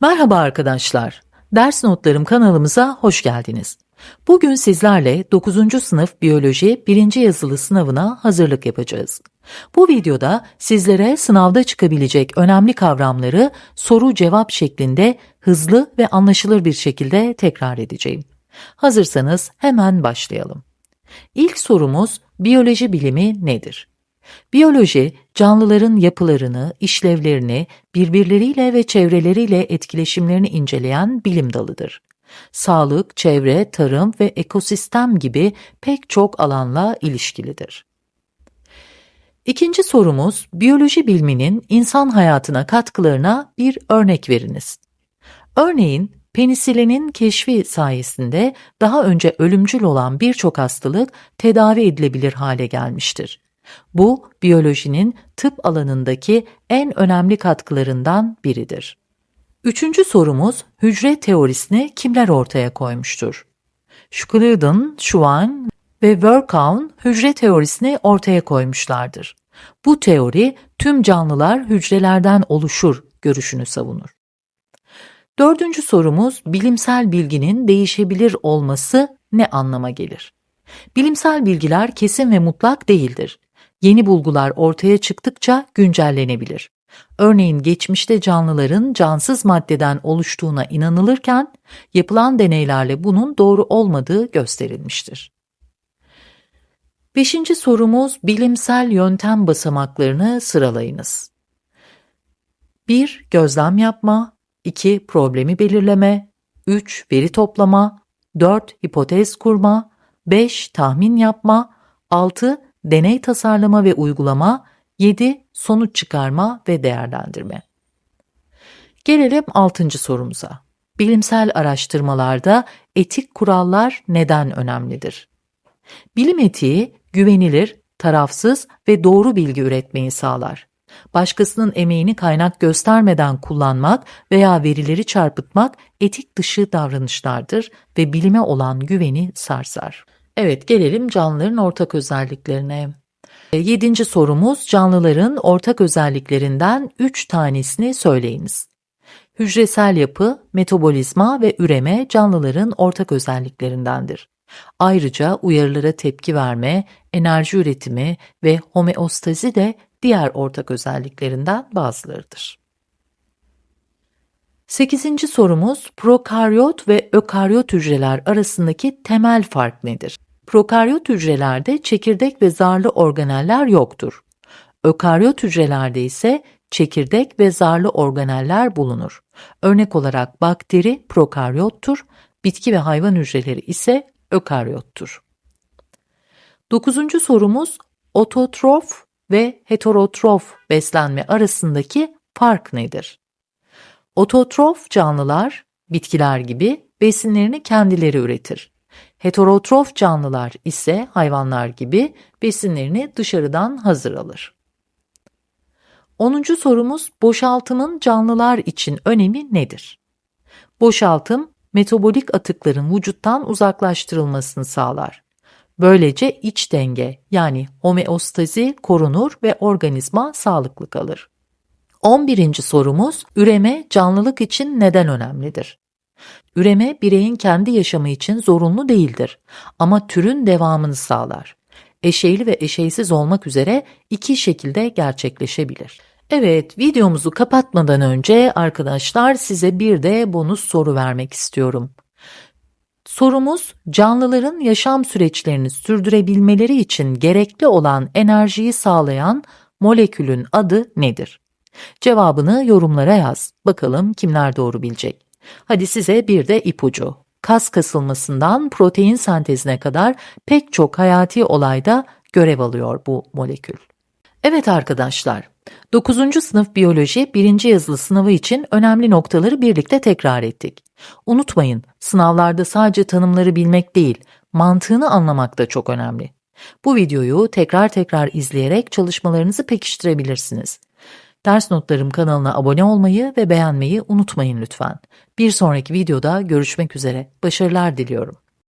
Merhaba arkadaşlar. Ders Notlarım kanalımıza hoş geldiniz. Bugün sizlerle 9. sınıf biyoloji 1. yazılı sınavına hazırlık yapacağız. Bu videoda sizlere sınavda çıkabilecek önemli kavramları soru cevap şeklinde hızlı ve anlaşılır bir şekilde tekrar edeceğim. Hazırsanız hemen başlayalım. İlk sorumuz biyoloji bilimi nedir? Biyoloji, canlıların yapılarını, işlevlerini, birbirleriyle ve çevreleriyle etkileşimlerini inceleyen bilim dalıdır. Sağlık, çevre, tarım ve ekosistem gibi pek çok alanla ilişkilidir. İkinci sorumuz, biyoloji biliminin insan hayatına katkılarına bir örnek veriniz. Örneğin, penisilinin keşfi sayesinde daha önce ölümcül olan birçok hastalık tedavi edilebilir hale gelmiştir. Bu, biyolojinin tıp alanındaki en önemli katkılarından biridir. Üçüncü sorumuz, hücre teorisini kimler ortaya koymuştur? Schleiden, Schwann ve Werkhaun hücre teorisini ortaya koymuşlardır. Bu teori, tüm canlılar hücrelerden oluşur görüşünü savunur. Dördüncü sorumuz, bilimsel bilginin değişebilir olması ne anlama gelir? Bilimsel bilgiler kesin ve mutlak değildir yeni bulgular ortaya çıktıkça güncellenebilir. Örneğin geçmişte canlıların cansız maddeden oluştuğuna inanılırken yapılan deneylerle bunun doğru olmadığı gösterilmiştir. Beşinci sorumuz bilimsel yöntem basamaklarını sıralayınız. 1. Gözlem yapma 2. Problemi belirleme 3. Veri toplama 4. Hipotez kurma 5. Tahmin yapma 6 deney tasarlama ve uygulama, 7. Sonuç çıkarma ve değerlendirme. Gelelim 6. sorumuza. Bilimsel araştırmalarda etik kurallar neden önemlidir? Bilim etiği güvenilir, tarafsız ve doğru bilgi üretmeyi sağlar. Başkasının emeğini kaynak göstermeden kullanmak veya verileri çarpıtmak etik dışı davranışlardır ve bilime olan güveni sarsar. Evet gelelim canlıların ortak özelliklerine. E, yedinci sorumuz canlıların ortak özelliklerinden üç tanesini söyleyiniz. Hücresel yapı, metabolizma ve üreme canlıların ortak özelliklerindendir. Ayrıca uyarılara tepki verme, enerji üretimi ve homeostazi de diğer ortak özelliklerinden bazılarıdır. Sekizinci sorumuz prokaryot ve ökaryot hücreler arasındaki temel fark nedir? Prokaryot hücrelerde çekirdek ve zarlı organeller yoktur. Ökaryot hücrelerde ise çekirdek ve zarlı organeller bulunur. Örnek olarak bakteri prokaryottur, bitki ve hayvan hücreleri ise ökaryottur. Dokuzuncu sorumuz ototrof ve heterotrof beslenme arasındaki fark nedir? Ototrof canlılar, bitkiler gibi besinlerini kendileri üretir. Heterotrof canlılar ise hayvanlar gibi besinlerini dışarıdan hazır alır. 10. sorumuz boşaltımın canlılar için önemi nedir? Boşaltım metabolik atıkların vücuttan uzaklaştırılmasını sağlar. Böylece iç denge yani homeostazi korunur ve organizma sağlıklı kalır. 11. sorumuz üreme canlılık için neden önemlidir? Üreme bireyin kendi yaşamı için zorunlu değildir ama türün devamını sağlar. Eşeyli ve eşeysiz olmak üzere iki şekilde gerçekleşebilir. Evet, videomuzu kapatmadan önce arkadaşlar size bir de bonus soru vermek istiyorum. Sorumuz canlıların yaşam süreçlerini sürdürebilmeleri için gerekli olan enerjiyi sağlayan molekülün adı nedir? Cevabını yorumlara yaz. Bakalım kimler doğru bilecek. Hadi size bir de ipucu. Kas kasılmasından protein sentezine kadar pek çok hayati olayda görev alıyor bu molekül. Evet arkadaşlar, 9. sınıf biyoloji 1. yazılı sınavı için önemli noktaları birlikte tekrar ettik. Unutmayın, sınavlarda sadece tanımları bilmek değil, mantığını anlamak da çok önemli. Bu videoyu tekrar tekrar izleyerek çalışmalarınızı pekiştirebilirsiniz. Ders Notlarım kanalına abone olmayı ve beğenmeyi unutmayın lütfen. Bir sonraki videoda görüşmek üzere. Başarılar diliyorum.